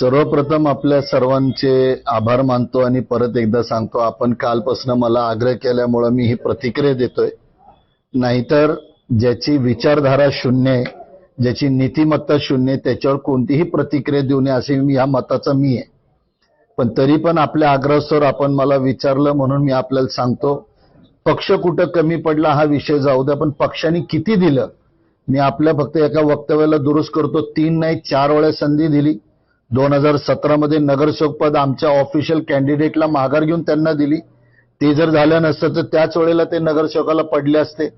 सर्वप्रथम आपल्या सर्वांचे आभार मानतो आणि परत एकदा सांगतो आपण कालपासून मला आग्रह केल्यामुळं मी ही प्रतिक्रिया देतोय. नाहीतर ज्याची विचारधारा शून्य आहे ज्याची नीतिमत्ता शून्य आहे त्याच्यावर कोणतीही प्रतिक्रिया देऊ नये असे मी ह्या मताचा मी आहे. पण तरी पण आपल्या आग्रहास्तवर आपण मला विचारलं म्हणून मी आपल्याला सांगतो पक्ष कुठं कमी पडला हा विषय जाऊ द्या पण पक्षाने किती दिलं मी आपल्या फक्त एका वक्तव्याला दुरुस्त करतो तीन नाही चार वेळा संधी दिली. दोन हजार सतरामध्ये नगरसेवक पद आमच्या ऑफिशियल कॅन्डिडेटला माघार घेऊन त्यांना दिली. ते जर झालं नसतं तर त्याच वेळेला ते नगरसेवकाला पडले असते.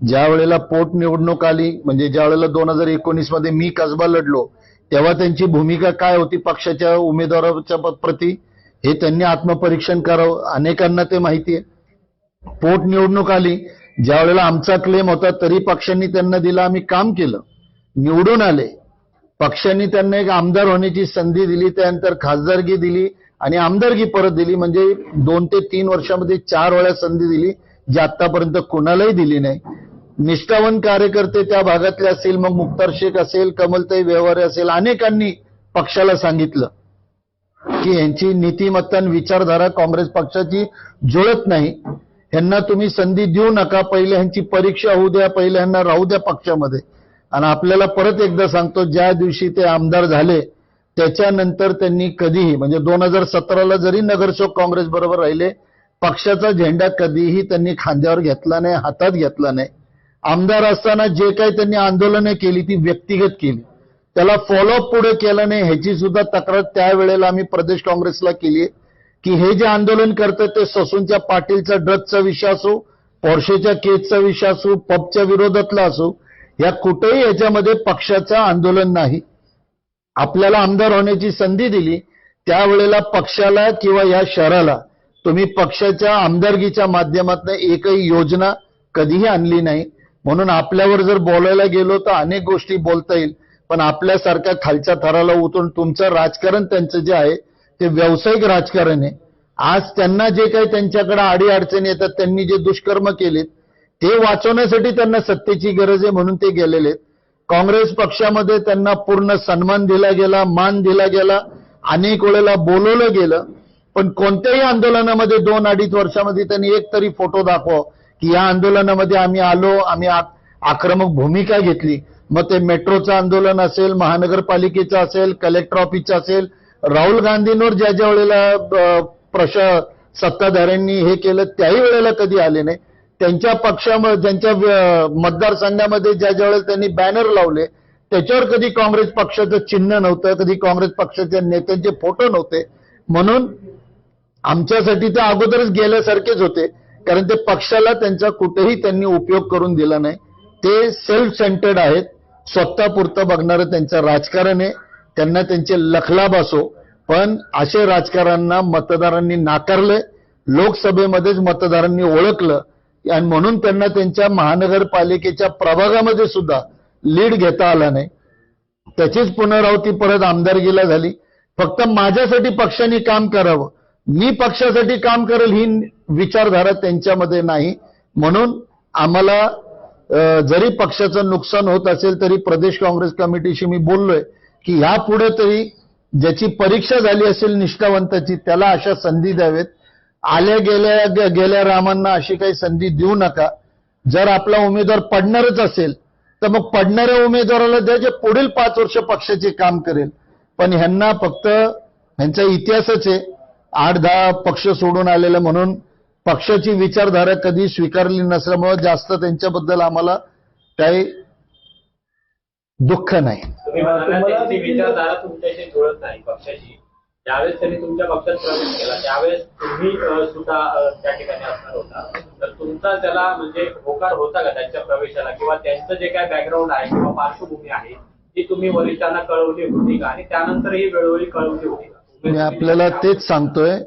ज्या वेळेला पोटनिवडणूक आली म्हणजे ज्या वेळेला दोन हजार एकोणीसमध्ये मी कसबा लढलो तेव्हा त्यांची भूमिका काय होती पक्षाच्या उमेदवाराच्या प्रती? हे त्यांनी आत्मपरीक्षण करावं. अनेकांना ते माहिती आहे. पोटनिवडणूक आली. ज्या वेळेला आमचा क्लेम होता तरी पक्षांनी त्यांना दिला. आम्ही काम केलं. निवडून आले. पक्षांनी त्यांना एक आमदार होण्याची संधी दिली त्यानंतर खासदारकी दिली आणि आमदारकी परत दिली म्हणजे दोन ते तीन वर्षामध्ये चार वेळा संधी दिली जी आतापर्यंत कोणालाही दिली नाही. निष्ठावन कार्यकर्ते त्या भागातले असेल मग मुक्तार शेख असेल कमलताई व्यवहारे असेल अनेकांनी पक्षाला सांगितलं की यांची नीतिमत्ता विचारधारा काँग्रेस पक्षाची जुळत नाही. ह्यांना तुम्ही संधी देऊ नका पहिले ह्यांची परीक्षा होऊ द्या पहिले ह्यांना राहू द्या पक्षामध्ये. आणि आपल्याला परत एकदा सांगतो ज्या दिवशी ते आमदार झाले त्याच्यानंतर त्यांनी कधीही म्हणजे दोन हजार सतराला जरी नगरसेवक काँग्रेस बरोबर राहिले पक्षाचा झेंडा कधीही त्यांनी खांद्यावर घेतला नाही हातात घेतला नाही. आमदार असताना जे काही त्यांनी आंदोलने केली ती व्यक्तिगत केली. त्याला फॉलोअप पुढे केलं नाही ह्याची सुद्धा तक्रार त्यावेळेला आम्ही प्रदेश काँग्रेसला केली की हे जे आंदोलन करतात ते ससूनच्या पाटीलचा ड्रग्जचा विषय असो पोर्शेच्या केसचा विषय असो पबच्या विरोधातला असो या कुठेही याच्यामध्ये पक्षाचं आंदोलन नाही. आपल्याला आमदार होण्याची संधी दिली. त्यावेळेला पक्षाला किंवा या शहराला तुम्ही पक्षाच्या आमदारकीच्या माध्यमातून एकही योजना कधीही आणली नाही. म्हणून आपल्यावर जर बोलायला गेलो तर अनेक गोष्टी बोलता येईल. पण आपल्यासारख्या खालच्या थराला उतरून तुमचं राजकारण त्यांचं जे आहे ते व्यावसायिक राजकारण आहे. आज त्यांना जे काही त्यांच्याकडे आडी अडचणी येतात त्यांनी जे दुष्कर्म केलेत ते वाचवण्यासाठी त्यांना सत्तेची गरज आहे म्हणून ते गेलेले आहेत. काँग्रेस पक्षामध्ये त्यांना पूर्ण सन्मान दिला गेला मान दिला गेला अनेक वेळेला बोलवलं गेलं. पण कोणत्याही आंदोलनामध्ये दोन अडीच वर्षामध्ये त्यांनी एक तरी फोटो दाखवा की या आंदोलनामध्ये आम्ही आलो आम्ही आक्रमक भूमिका घेतली. मग ते मेट्रोचं आंदोलन असेल महानगरपालिकेचं असेल कलेक्टर ऑफिसचं असेल राहुल गांधींवर ज्या ज्या वेळेला प्रश सत्ताधाऱ्यांनी हे केलं त्याही वेळेला कधी आले नाही. त्यांच्या पक्षामध्ये त्यांच्या मतदारसंघामध्ये ज्या ज्यावेळेला त्यांनी बॅनर लावले त्याच्यावर कधी काँग्रेस पक्षाचं चिन्ह नव्हतं कधी काँग्रेस पक्षाच्या नेत्यांचे फोटो नव्हते. म्हणून आमच्यासाठी ते अगोदरच गेल्यासारखेच होते कारण ते पक्षाला त्यांचा कुठेही त्यांनी उपयोग करून दिला नाही. ते सेल्फ सेंटर्ड आहेत स्वतःपुरतं बघणारं त्यांचं राजकारण आहे त्यांना त्यांचे लखलाभ असो. पण असे राजकारण्यांना मतदारांनी नाकारले लोकसभेमध्येच मतदारांनी ओळखलं आणि म्हणून त्यांना त्यांच्या महानगरपालिकेच्या प्रभागामध्ये सुद्धा लीड घेता आला नाही. त्याचीच पुनरावृत्ती परत आमदारकीला झाली. फक्त माझ्यासाठी पक्षाने काम करावं. मी पक्षासाठी काम करेल ही विचारधारा त्यांच्यामध्ये नाही. म्हणून आम्हाला जरी पक्षाचं नुकसान होत असेल तरी प्रदेश काँग्रेस कमिटीशी मी बोललोय की ह्यापुढे तरी ज्याची परीक्षा झाली असेल निष्ठावंताची त्याला अशा संधी द्यावेत. आल्या गेल्या गेल्या रामांना अशी काही संधी देऊ नका. जर आपला उमेदवार पडणारच असेल तर मग पडणाऱ्या उमेदवाराला द्या जे पुढील पाच वर्ष पक्षाचे काम करेल. पण ह्यांना फक्त ह्यांचा इतिहासच आहे आठ दहा पक्ष सोडून आलेलं म्हणून पक्षाची विचारधारा कधी स्वीकारली नसल्यामुळे जास्त त्यांच्याबद्दल आम्हाला काही दुःख नाही. ज्यावेळेस त्यांनी तुमच्या पक्षात प्रवेश केला त्यावेळेस तुम्ही सुद्धा त्या ठिकाणी असणार होता. तर तुमचा त्याला म्हणजे होकार होता का त्यांच्या प्रवेशाला? किंवा त्यांचं जे काय बॅकग्राऊंड आहे किंवा पार्श्वभूमी आहे ती तुम्ही वरिष्ठांना कळवली होती का? आणि त्यानंतरही वेळोवेळी कळवली होती का? मी आपल्याला तेच सांगतोय.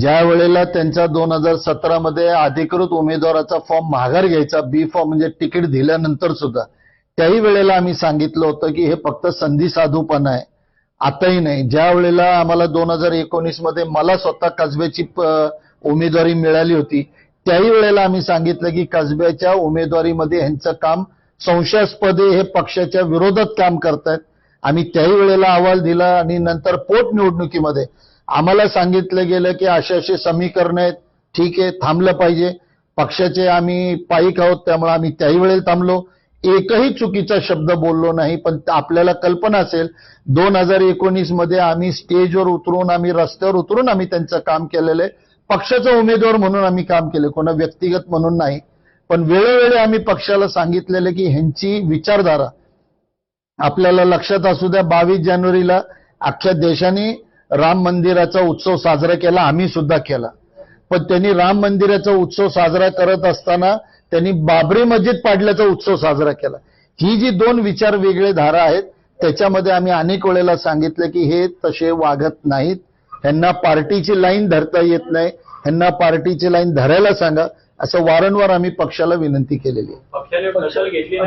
ज्या वेळेला त्यांचा दोन हजार सतरा मध्ये अधिकृत उमेदवाराचा फॉर्म माघार घ्यायचा बी फॉर्म म्हणजे तिकीट दिल्यानंतर सुद्धा त्याही वेळेला आम्ही सांगितलं होतं की हे फक्त संधी साधूपणा आहे. आताही नाही. ज्या वेळेला आम्हाला दोन हजार एकोणीसमध्ये मला स्वतः कसब्याची उमेदवारी मिळाली होती त्याही वेळेला आम्ही सांगितलं की कसब्याच्या उमेदवारीमध्ये ह्यांचं काम संशयास्पद हे पक्षाच्या विरोधात काम करतायत. आम्ही त्याही वेळेला अहवाल दिला आणि नंतर पोटनिवडणुकीमध्ये आम्हाला सांगितलं गेलं की असे असे समीकरण आहेत ठीक आहे थांबलं पाहिजे. पक्षाचे आम्ही पायिक आहोत त्यामुळे आम्ही त्याही वेळेला थांबलो. एकही चुकीचा शब्द बोललो नाही पण आपल्याला कल्पना असेल दोन हजार एकोणीसमध्ये आम्ही स्टेजवर उतरून आम्ही रस्त्यावर उतरून आम्ही त्यांचं काम केलेलं आहे. पक्षाचा उमेदवार म्हणून आम्ही काम केले कोणा व्यक्तिगत म्हणून नाही. पण वेळोवेळी आम्ही पक्षाला सांगितलेलं की ह्यांची विचारधारा आपल्याला लक्षात असू द्या बावीस जानेवारीला अख्ख्या देशाने राम मंदिराचा उत्सव साजरा केला आम्ही सुद्धा केला. पण त्यांनी राम मंदिराचा उत्सव साजरा करत असताना त्यांनी बाबरी मस्जिद पाडल्याचा उत्सव साजरा केला. ही जी दोन विचार वेगळे धारा आहेत त्याच्यामध्ये आम्ही अनेक वेळेला सांगितलं की हे तसे वागत नाहीत. ह्यांना पार्टीची लाईन धरता येत नाही. ह्यांना पार्टीची लाईन धरायला सांगा. असं वारंवार आम्ही पक्षाला विनंती केलेली आहे. पक्षाने दखल घेतली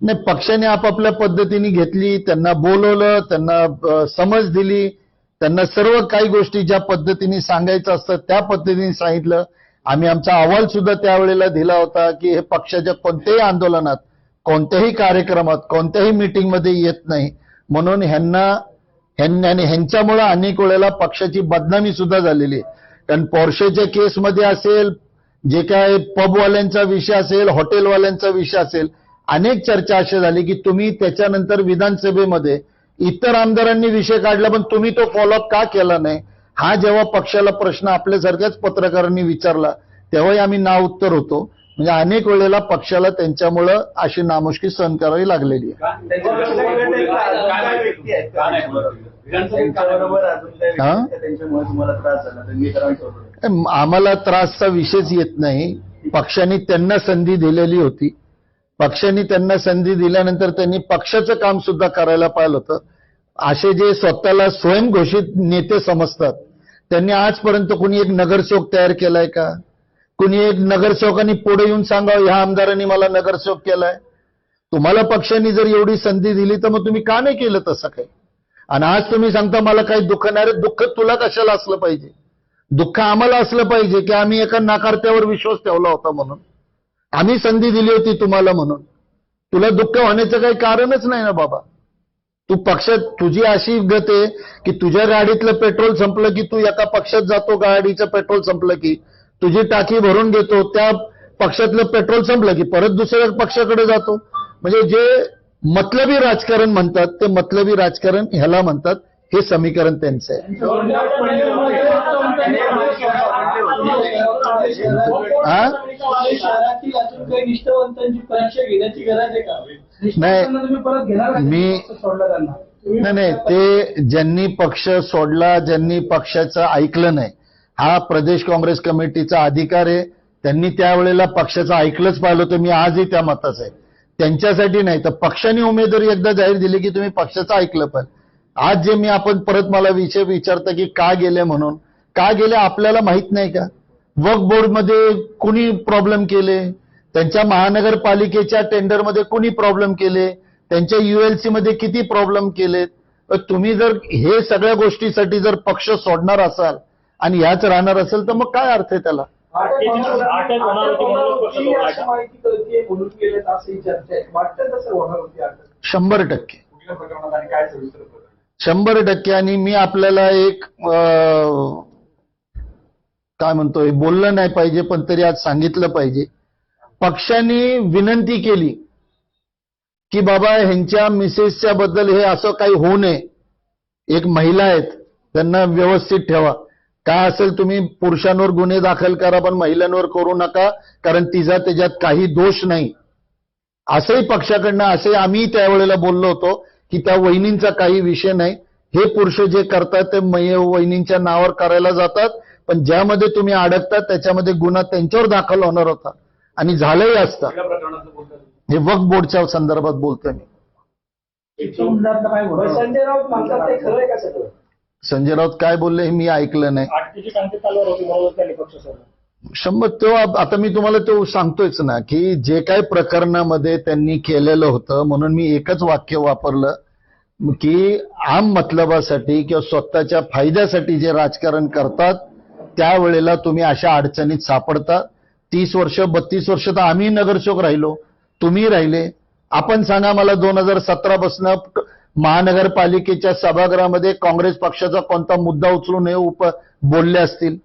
नाही पक्षाने आपापल्या पद्धतीने घेतली. त्यांना बोलवलं त्यांना समज दिली. त्यांना सर्व काही गोष्टी ज्या पद्धतीने सांगायचं असतं त्या पद्धतीने सांगितलं. आम्ही आमचा अहवाल सुद्धा त्यावेळेला दिला होता की हे पक्षाच्या कोणत्याही आंदोलनात कोणत्याही कार्यक्रमात कोणत्याही मीटिंगमध्ये येत नाही. म्हणून ह्यांना ह्यांनी आणि अनेक वेळेला पक्षाची बदनामी सुद्धा झालेली आहे. कारण पोर्शेच्या केसमध्ये असेल जे काय पबवाल्यांचा विषय असेल हॉटेलवाल्यांचा विषय असेल अनेक चर्चा अशी झाली की तुम्ही त्याच्यानंतर विधानसभेमध्ये इतर आमदारांनी विषय काढला पण तुम्ही तो फॉलोअप का केला नाही? हा जेव्हा पक्षाला प्रश्न आपल्यासारख्याच पत्रकारांनी विचारला तेव्हाही आम्ही ना उत्तर होतो. म्हणजे अनेक वेळेला पक्षाला त्यांच्यामुळं अशी नामुष्की सहन करावी लागलेली आहे. हा? आम्हाला त्रासचा विषयच येत नाही. पक्षाने त्यांना संधी दिलेली होती. पक्षाने त्यांना संधी दिल्यानंतर त्यांनी पक्षाचं काम सुद्धा करायला पाहिलं होतं. असे जे स्वतःला स्वयंघोषित नेते समजतात त्यांनी आजपर्यंत कुणी एक नगरसेवक तयार केलाय का? कुणी एक नगरसेवकांनी पुढे येऊन सांगावं ह्या आमदारांनी मला नगरसेवक केलाय. तुम्हाला पक्षांनी जर एवढी संधी दिली तर मग तुम्ही का नाही केलं तसं काही? आणि आज तुम्ही सांगता मला काही दुःख नाही. रे दुःख तुला कशाला असलं पाहिजे? दुःख आम्हाला असलं पाहिजे की आम्ही एका नाकारत्यावर विश्वास ठेवला होता म्हणून. आम्ही संधी दिली होती तुम्हाला म्हणून. तुला दुःख होण्याचं काही कारणच नाही ना बाबा. तू पक्षात तुझी अशी गत आहे की तुझ्या गाडीतलं पेट्रोल संपलं की तू एका पक्षात जातो गाडीचं पेट्रोल संपलं की. तुझी टाकी भरून घेतो त्या पक्षातलं पेट्रोल संपलं की परत दुसऱ्या पक्षाकडे जातो. म्हणजे जे मतलबी राजकारण म्हणतात ते मतलबी राजकारण ह्याला म्हणतात हे समीकरण त्यांचं आहे. निष्ठावंतांची परीक्षा घेण्याची गरज आहे का परत घेणार मी- त्यांना नाही नाही ते ज्यांनी पक्ष सोडला ज्यांनी पक्षाचं ऐकलं नाही हा प्रदेश काँग्रेस कमिटीचा अधिकार आहे. त्यांनी त्यावेळेला पक्षाचं ऐकलंच पाहिलं होतं. मी आजही त्या मताचं आहे. त्यांच्यासाठी नाही तर पक्षाने उमेदवारी एकदा जाहीर दिली की तुम्ही पक्षाचं ऐकलं पण. आज जे मी आपण परत मला विषय विचारता की का गेले म्हणून? का गेले आपल्याला माहीत नाही का? वक्फ बोर्डमध्ये कुणी प्रॉब्लेम केले? त्यांच्या महानगरपालिकेच्या टेंडरमध्ये कुणी प्रॉब्लेम केले? त्यांच्या युएलसी मध्ये किती प्रॉब्लेम केलेत तुम्ही जर हे सगळ्या गोष्टीसाठी जर पक्ष सोडणार असाल आणि ह्याच राहणार असेल तर मग काय अर्थ आहे त्याला? शंभर टक्के. शंभर टक्के. आणि मी आपल्याला एक काय म्हणतोय? बोललं नाही पाहिजे पण तरी आज सांगितलं पाहिजे. पक्षाने विनंती केली की बाबा ह्यांच्या मिसेसच्या बद्दल हे असं काही होऊ नये. एक महिला आहेत त्यांना व्यवस्थित ठेवा. काय असेल तुम्ही पुरुषांवर गुन्हे दाखल करा पण महिलांवर करू नका कारण तिचा त्याच्यात काही दोष नाही. असंही पक्षाकडनं असे आम्ही त्यावेळेला बोललो होतो की त्या वहिनींचा काही विषय नाही. हे पुरुष जे करतात ते वहिनींच्या नावावर करायला जातात. पण ज्यामध्ये तुम्ही अडकतात त्याच्यामध्ये गुन्हा त्यांच्यावर दाखल होणार होता. आणि झालंही असतं. हे वक्फ बोर्डच्या संदर्भात बोलतोय मी. बरं, संजय राऊत काय बोलले हे मी ऐकलं नाही. शंभर तो आता मी तुम्हाला तो सांगतोयच ना की जे काही प्रकरणामध्ये त्यांनी केलेलं होतं म्हणून मी एकच वाक्य वापरलं की आम मतलबासाठी किंवा स्वतःच्या फायद्यासाठी जे राजकारण करतात त्यावेळेला तुम्ही अशा अडचणीत सापडता. तीस वर्ष बत्तीस वर्ष तर आम्ही नगरसेवक राहिलो. तुम्ही राहिले. आपण सांगा मला दोन हजार सतरा पासून महानगरपालिकेच्या सभागृहामध्ये काँग्रेस पक्षाचा कोणता मुद्दा उचलून हे उप बोलले असतील?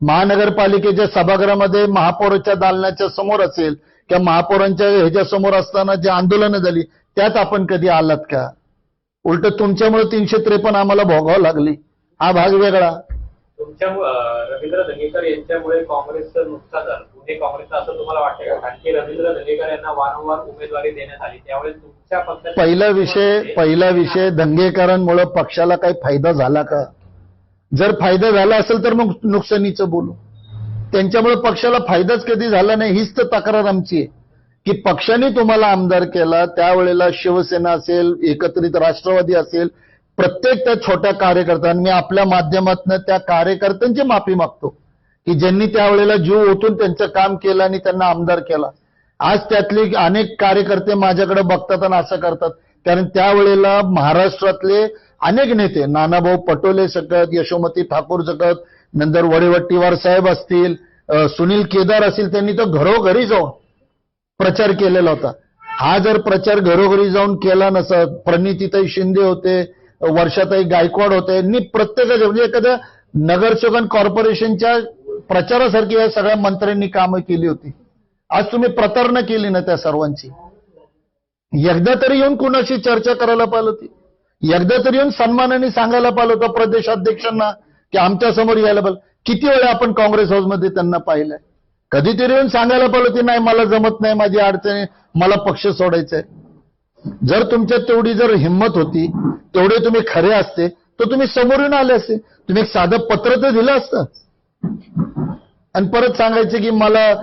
महानगरपालिकेच्या सभागृहामध्ये महापौराच्या दालनाच्या समोर असेल किंवा महापौरांच्या ह्याच्या समोर असताना जे आंदोलनं झाली त्यात आपण कधी आलात का? उलट तुमच्यामुळे तीनशे त्रेपन्न आम्हाला भोगावं लागली. हा भाग वेगळा. तुमच्या रवींद्र धंगेकर यांच्यामुळे काँग्रेसचं नुकसान झालं पुणे काँग्रेसचं असं तुम्हाला वाटतं का? कारण की रवींद्र धंगेकर यांना वारंवार उमेदवारी देण्यात आली. त्यावेळेस तुमच्या पक्षात पहिला विषय पहिला विषय दंगेकरांमुळे पक्षाला काही फायदा झाला का? जर फायदा झाला असेल तर मग नुकसानीचं बोलू. त्यांच्यामुळे पक्षाला फायदाच कधी झाला नाही हीच तर तक्रार आमची आहे. की पक्षाने तुम्हाला आमदार केला त्यावेळेला शिवसेना असेल एकत्रित राष्ट्रवादी असेल प्रत्येक त्या छोट्या कार्यकर्त्यांनी मी आपल्या माध्यमातून त्या कार्यकर्त्यांची माफी मागतो. की ज्यांनी त्यावेळेला जीव ओतून त्यांचं काम केलं आणि त्यांना आमदार केला. आज त्यातले अनेक कार्यकर्ते माझ्याकडे बघतात आणि असं करतात. कारण त्यावेळेला महाराष्ट्रातले अनेक नेते नानाभाऊ पटोले सकत यशोमती ठाकूर सकत नंतर वडेवट्टीवार साहेब असतील सुनील केदार असतील त्यांनी तर घरोघरी जाऊन प्रचार केलेला होता. हा जर प्रचार घरोघरी जाऊन केला नसत प्रणितीताई शिंदे होते वर्षाताई गायकवाड होते. यांनी प्रत्येकाच्या म्हणजे एखाद्या नगरसेवक कॉर्पोरेशनच्या प्रचारासारखी या सगळ्या मंत्र्यांनी कामं केली होती. आज तुम्ही प्रतारणा केली ना त्या सर्वांची. एकदा तरी येऊन कुणाशी चर्चा करायला पाहिलं होती? एकदा तरी येऊन सन्मानाने सांगायला पाहिलं होतं प्रदेशाध्यक्षांना की आमच्यासमोर यायला पाहिलं. किती वेळा आपण काँग्रेस हाऊसमध्ये त्यांना पाहिलंय? कधीतरी येऊन सांगायला पाहिलं होती नाही मला जमत नाही माझी अडचणी मला पक्ष सोडायचंय. जर तुमच्यात तेवढी जर हिंमत होती तेवढे तुम्ही खरे असते तर तुम्ही समोरून आले असते. तुम्ही एक साधं पत्र तर दिलं असतं. आणि परत सांगायचे की मला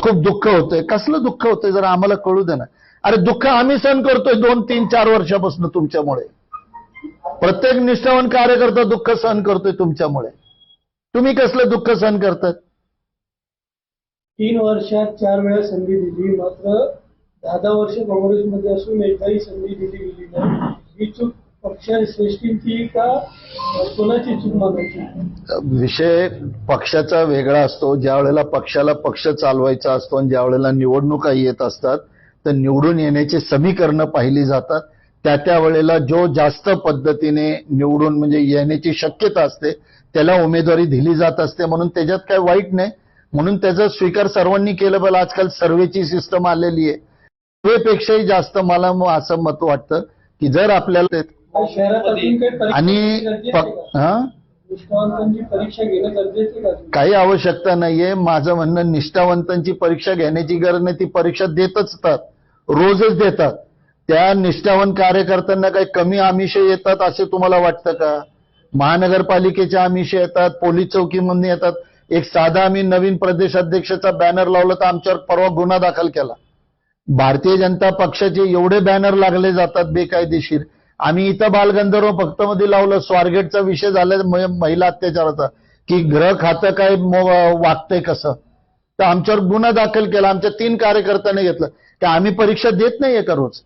खूप दुःख होतंय. कसलं दुःख होतंय? जरा आम्हाला कळू दे ना. अरे दुःख आम्ही सहन करतोय दोन तीन चार वर्षापासून तुमच्यामुळे. प्रत्येक निष्ठावान कार्यकर्ता दुःख सहन करतोय तुमच्यामुळे. तुम्ही कसलं दुःख सहन करतात? तीन वर्षात चार वेळा संधी दिली मात्र दहा दहा वर्ष काँग्रेसमध्ये असून एकदाही संधी दिली गेली नाही. ही चूक पक्षश्रेष्ठींची का? कोणाची चूक मानायची विषय पक्षाचा वेगळा असतो. ज्या वेळेला पक्षाला पक्ष चालवायचा असतो आणि ज्या वेळेला निवडणुका येत असतात तर निवडून येण्याची समीकरणं पाहिली जातात. त्या त्या वेळेला जो जास्त पद्धतीने निवडून म्हणजे येण्याची शक्यता असते त्याला उमेदवारी दिली जात असते. म्हणून त्याच्यात काय वाईट नाही. म्हणून त्याचा स्वीकार सर्वांनी केलं पण आजकाल सर्वेची सिस्टम आलेली आहे. सर्वेपेक्षाही जास्त मला मग असं मत वाटतं की जर आपल्याला आणि? काही आवश्यकता नाहीये. माझं म्हणणं निष्ठावंतांची परीक्षा घेण्याची गरज नाही. ती परीक्षा देतच असतात. रोजच देतात. त्या निष्ठावंत कार्यकर्त्यांना काही कमी आमिष येतात असे तुम्हाला वाटतं का? महानगरपालिकेच्या आमिष येतात. पोलीस चौकीमधून येतात. एक साधा आम्ही नवीन प्रदेशाध्यक्षाचा बॅनर लावला तर आमच्यावर परवा गुन्हा दाखल केला. भारतीय जनता पक्षाचे एवढे बॅनर लागले जातात बेकायदेशीर. आम्ही इथं बालगंधर्व फक्त मध्ये लावलं स्वारगेटचा विषय झाला महिला अत्याचाराचा. की ग्रह खातं काय वागतंय कसं? तर आमच्यावर गुन्हा दाखल केला आमच्या तीन कार्यकर्त्यांनी घेतलं. की आम्ही परीक्षा देत नाहीये का रोज?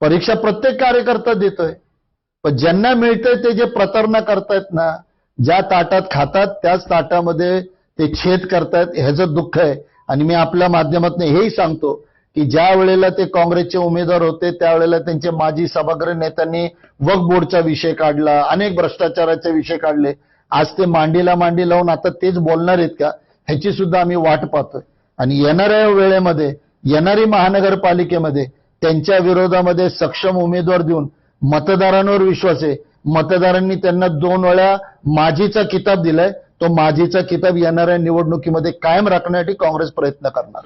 परीक्षा प्रत्येक कार्यकर्ता देतोय. पण ज्यांना मिळतंय ते जे प्रतारणा करतायत ना ज्या ताटात खातात त्याच ताटामध्ये ते छेद करतायत ह्याचं दुःख आहे. आणि मी आपल्या माध्यमातून हेही सांगतो की ज्या वेळेला ते काँग्रेसचे उमेदवार होते त्यावेळेला त्यांचे माजी सभागृह नेत्यांनी वक्फ बोर्डचा विषय काढला अनेक भ्रष्टाचाराचे विषय काढले. आज ते मांडीला मांडी लावून आता तेच बोलणार आहेत का? ह्याची सुद्धा आम्ही वाट पाहतोय. आणि येणाऱ्या वेळेमध्ये येणारी महानगरपालिकेमध्ये त्यांच्या विरोधामध्ये सक्षम उमेदवार देऊन मतदारांवर विश्वास आहे. मतदारांनी त्यांना दोन वेळा माझीचा किताब दिलाय. तो माझीचा किताब येणाऱ्या निवडणुकीमध्ये कायम राखण्यासाठी काँग्रेस प्रयत्न करणार.